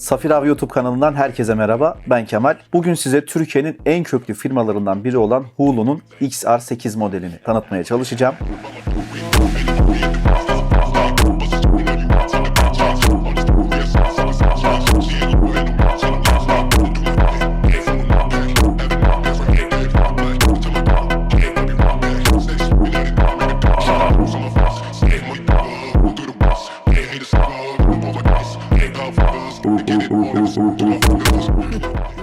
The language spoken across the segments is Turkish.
Safir Av YouTube kanalından herkese merhaba. Ben Kemal. Bugün size Türkiye'nin en köklü firmalarından biri olan Hulu'nun XR8 modelini tanıtmaya çalışacağım.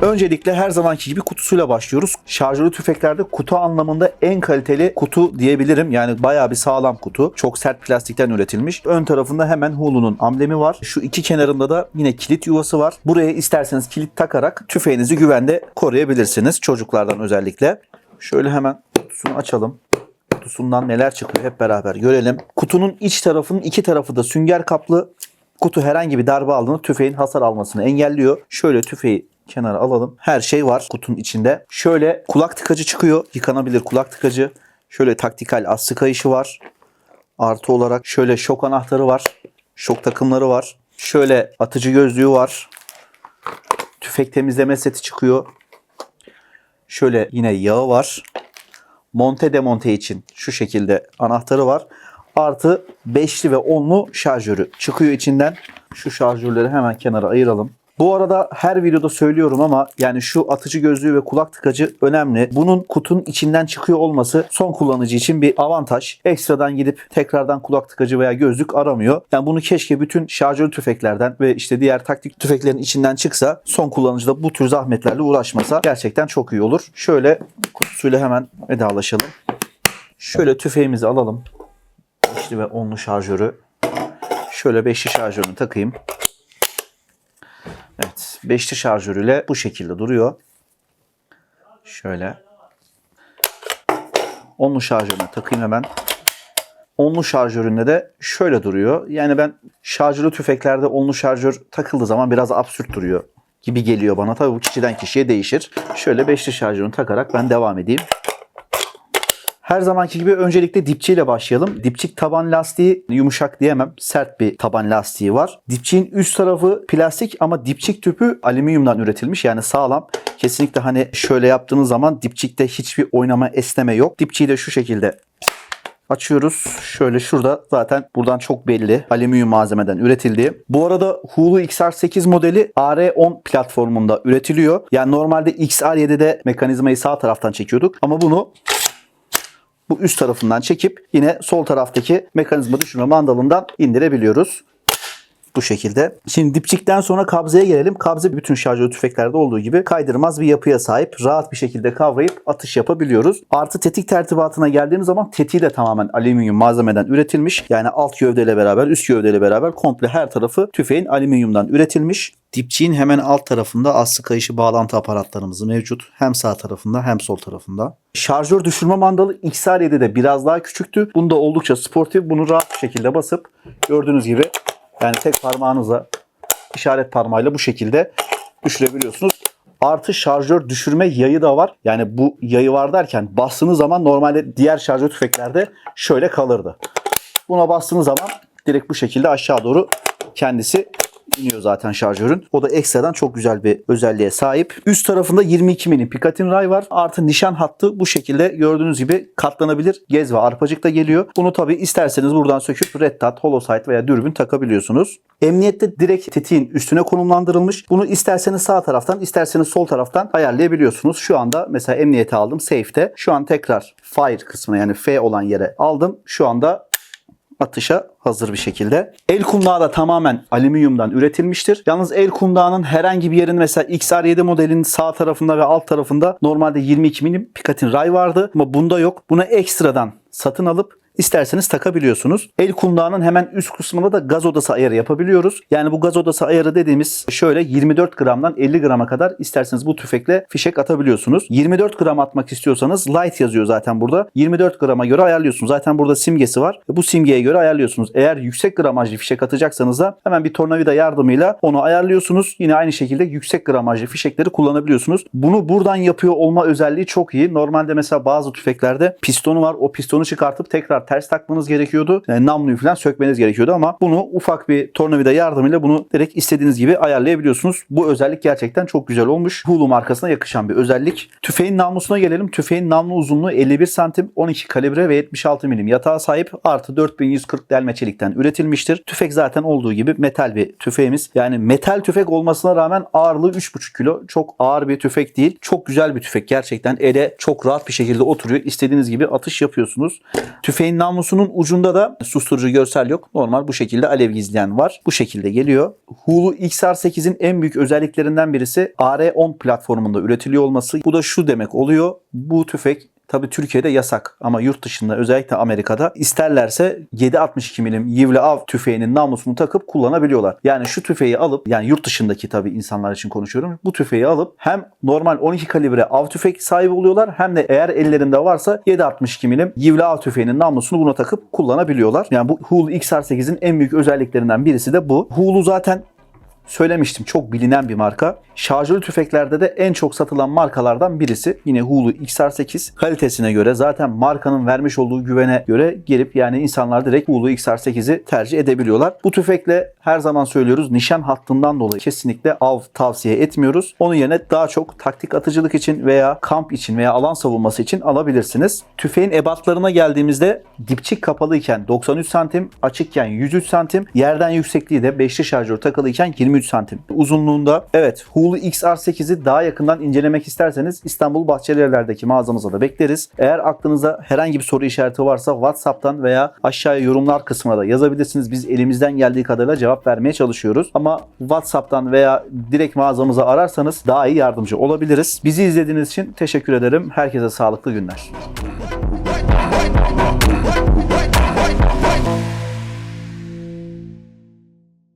Öncelikle her zamanki gibi kutusuyla başlıyoruz. Şarjörlü tüfeklerde kutu anlamında en kaliteli kutu diyebilirim. Yani bayağı bir sağlam kutu. Çok sert plastikten üretilmiş. Ön tarafında hemen Hulu'nun amblemi var. Şu iki kenarında da yine kilit yuvası var. Buraya isterseniz kilit takarak tüfeğinizi güvende koruyabilirsiniz. Çocuklardan özellikle. Şöyle hemen kutusunu açalım kutusundan neler çıkıyor hep beraber görelim. Kutunun iç tarafının iki tarafı da sünger kaplı. Kutu herhangi bir darbe aldığında tüfeğin hasar almasını engelliyor. Şöyle tüfeği kenara alalım. Her şey var kutunun içinde. Şöyle kulak tıkacı çıkıyor. Yıkanabilir kulak tıkacı. Şöyle taktikal aslı kayışı var. Artı olarak şöyle şok anahtarı var. Şok takımları var. Şöyle atıcı gözlüğü var. Tüfek temizleme seti çıkıyor. Şöyle yine yağı var monte demonte için şu şekilde anahtarı var. Artı 5'li ve 10'lu şarjörü çıkıyor içinden. Şu şarjörleri hemen kenara ayıralım. Bu arada her videoda söylüyorum ama yani şu atıcı gözlüğü ve kulak tıkacı önemli. Bunun kutunun içinden çıkıyor olması son kullanıcı için bir avantaj. Ekstradan gidip tekrardan kulak tıkacı veya gözlük aramıyor. Yani bunu keşke bütün şarjörlü tüfeklerden ve işte diğer taktik tüfeklerin içinden çıksa son kullanıcı da bu tür zahmetlerle uğraşmasa gerçekten çok iyi olur. Şöyle kutusuyla hemen vedalaşalım. Şöyle tüfeğimizi alalım. Beşli ve onlu şarjörü. Şöyle beşli şarjörünü takayım. Beşli şarjörüyle bu şekilde duruyor. Şöyle. Onlu şarjörüne takayım hemen. Onlu şarjöründe de şöyle duruyor. Yani ben şarjörlü tüfeklerde onlu şarjör takıldığı zaman biraz absürt duruyor gibi geliyor bana. Tabii bu kişiden kişiye değişir. Şöyle beşli şarjörünü takarak ben devam edeyim. Her zamanki gibi öncelikle dipçiyle başlayalım. Dipçik taban lastiği yumuşak diyemem. Sert bir taban lastiği var. Dipçiğin üst tarafı plastik ama dipçik tüpü alüminyumdan üretilmiş. Yani sağlam. Kesinlikle hani şöyle yaptığınız zaman dipçikte hiçbir oynama esneme yok. Dipçiyi de şu şekilde Açıyoruz. Şöyle şurada zaten buradan çok belli alüminyum malzemeden üretildiği. Bu arada Hulu XR8 modeli AR10 platformunda üretiliyor. Yani normalde XR7'de mekanizmayı sağ taraftan çekiyorduk. Ama bunu bu üst tarafından çekip yine sol taraftaki mekanizma düşürme mandalından indirebiliyoruz. Bu şekilde. Şimdi dipçikten sonra kabzaya gelelim. Kabze bütün şarjör tüfeklerde olduğu gibi kaydırmaz bir yapıya sahip. Rahat bir şekilde kavrayıp atış yapabiliyoruz. Artı tetik tertibatına geldiğimiz zaman tetiği de tamamen alüminyum malzemeden üretilmiş. Yani alt gövdeyle beraber üst gövdeyle beraber komple her tarafı tüfeğin alüminyumdan üretilmiş. Dipçiğin hemen alt tarafında aslı kayışı bağlantı aparatlarımız mevcut. Hem sağ tarafında hem sol tarafında. Şarjör düşürme mandalı XR7'de biraz daha küçüktü. Bunda oldukça sportif. Bunu rahat bir şekilde basıp gördüğünüz gibi yani tek parmağınızla işaret parmağıyla bu şekilde düşürebiliyorsunuz. Artı şarjör düşürme yayı da var. Yani bu yayı var derken bastığınız zaman normalde diğer şarjör tüfeklerde şöyle kalırdı. Buna bastığınız zaman direkt bu şekilde aşağı doğru kendisi iniyor zaten şarjörün. O da ekstradan çok güzel bir özelliğe sahip. Üst tarafında 22 milim Picatinny ray var. Artı nişan hattı bu şekilde gördüğünüz gibi katlanabilir gez ve arpacık da geliyor. Bunu tabi isterseniz buradan söküp Red Dot, Holosight veya dürbün takabiliyorsunuz. Emniyette direkt tetiğin üstüne konumlandırılmış. Bunu isterseniz sağ taraftan isterseniz sol taraftan ayarlayabiliyorsunuz. Şu anda mesela emniyete aldım safe'te. Şu an tekrar fire kısmına yani F olan yere aldım. Şu anda atışa hazır bir şekilde. El kundağı da tamamen alüminyumdan üretilmiştir. Yalnız el kundağının herhangi bir yerin mesela XR7 modelinin sağ tarafında ve alt tarafında normalde 22 milim Picatinny ray vardı ama bunda yok. Buna ekstradan satın alıp İsterseniz takabiliyorsunuz. El kundağının hemen üst kısmında da gaz odası ayarı yapabiliyoruz. Yani bu gaz odası ayarı dediğimiz şöyle 24 gramdan 50 grama kadar isterseniz bu tüfekle fişek atabiliyorsunuz. 24 gram atmak istiyorsanız light yazıyor zaten burada. 24 grama göre ayarlıyorsunuz. Zaten burada simgesi var. Bu simgeye göre ayarlıyorsunuz. Eğer yüksek gramajlı fişek atacaksanız da hemen bir tornavida yardımıyla onu ayarlıyorsunuz. Yine aynı şekilde yüksek gramajlı fişekleri kullanabiliyorsunuz. Bunu buradan yapıyor olma özelliği çok iyi. Normalde mesela bazı tüfeklerde pistonu var. O pistonu çıkartıp tekrar ters takmanız gerekiyordu. Yani namluyu falan sökmeniz gerekiyordu ama bunu ufak bir tornavida yardımıyla bunu direkt istediğiniz gibi ayarlayabiliyorsunuz. Bu özellik gerçekten çok güzel olmuş. Hulu markasına yakışan bir özellik. Tüfeğin namlusuna gelelim. Tüfeğin namlu uzunluğu 51 santim, 12 kalibre ve 76 milim yatağa sahip. Artı 4140 delme çelikten üretilmiştir. Tüfek zaten olduğu gibi metal bir tüfeğimiz. Yani metal tüfek olmasına rağmen ağırlığı 3,5 kilo. Çok ağır bir tüfek değil. Çok güzel bir tüfek. Gerçekten ele çok rahat bir şekilde oturuyor. İstediğiniz gibi atış yapıyorsunuz. Tüfeğin namlusunun ucunda da susturucu görsel yok. Normal bu şekilde alev gizleyen var. Bu şekilde geliyor. Hulu XR8'in en büyük özelliklerinden birisi AR-10 platformunda üretiliyor olması. Bu da şu demek oluyor. Bu tüfek Tabii Türkiye'de yasak ama yurt dışında özellikle Amerika'da isterlerse 7.62 milim yivli av tüfeğinin namlusunu takıp kullanabiliyorlar. Yani şu tüfeği alıp yani yurt dışındaki tabii insanlar için konuşuyorum. Bu tüfeği alıp hem normal 12 kalibre av tüfek sahibi oluyorlar hem de eğer ellerinde varsa 7.62 milim yivli av tüfeğinin namlusunu buna takıp kullanabiliyorlar. Yani bu Hulu XR8'in en büyük özelliklerinden birisi de bu. Hulu zaten söylemiştim çok bilinen bir marka. Şarjlı tüfeklerde de en çok satılan markalardan birisi. Yine Hulu XR8 kalitesine göre zaten markanın vermiş olduğu güvene göre gelip yani insanlar direkt Hulu XR8'i tercih edebiliyorlar. Bu tüfekle her zaman söylüyoruz nişan hattından dolayı kesinlikle av tavsiye etmiyoruz. Onun yerine daha çok taktik atıcılık için veya kamp için veya alan savunması için alabilirsiniz. Tüfeğin ebatlarına geldiğimizde dipçik kapalıyken 93 santim, açıkken 103 santim, yerden yüksekliği de beşli şarjör takılıyken 23 santim. Uzunluğunda evet Hulu XR8'i daha yakından incelemek isterseniz İstanbul Bahçelievler'deki mağazamıza da bekleriz. Eğer aklınızda herhangi bir soru işareti varsa WhatsApp'tan veya aşağıya yorumlar kısmına da yazabilirsiniz. Biz elimizden geldiği kadarıyla cevap vermeye çalışıyoruz. Ama WhatsApp'tan veya direkt mağazamıza ararsanız daha iyi yardımcı olabiliriz. Bizi izlediğiniz için teşekkür ederim. Herkese sağlıklı günler.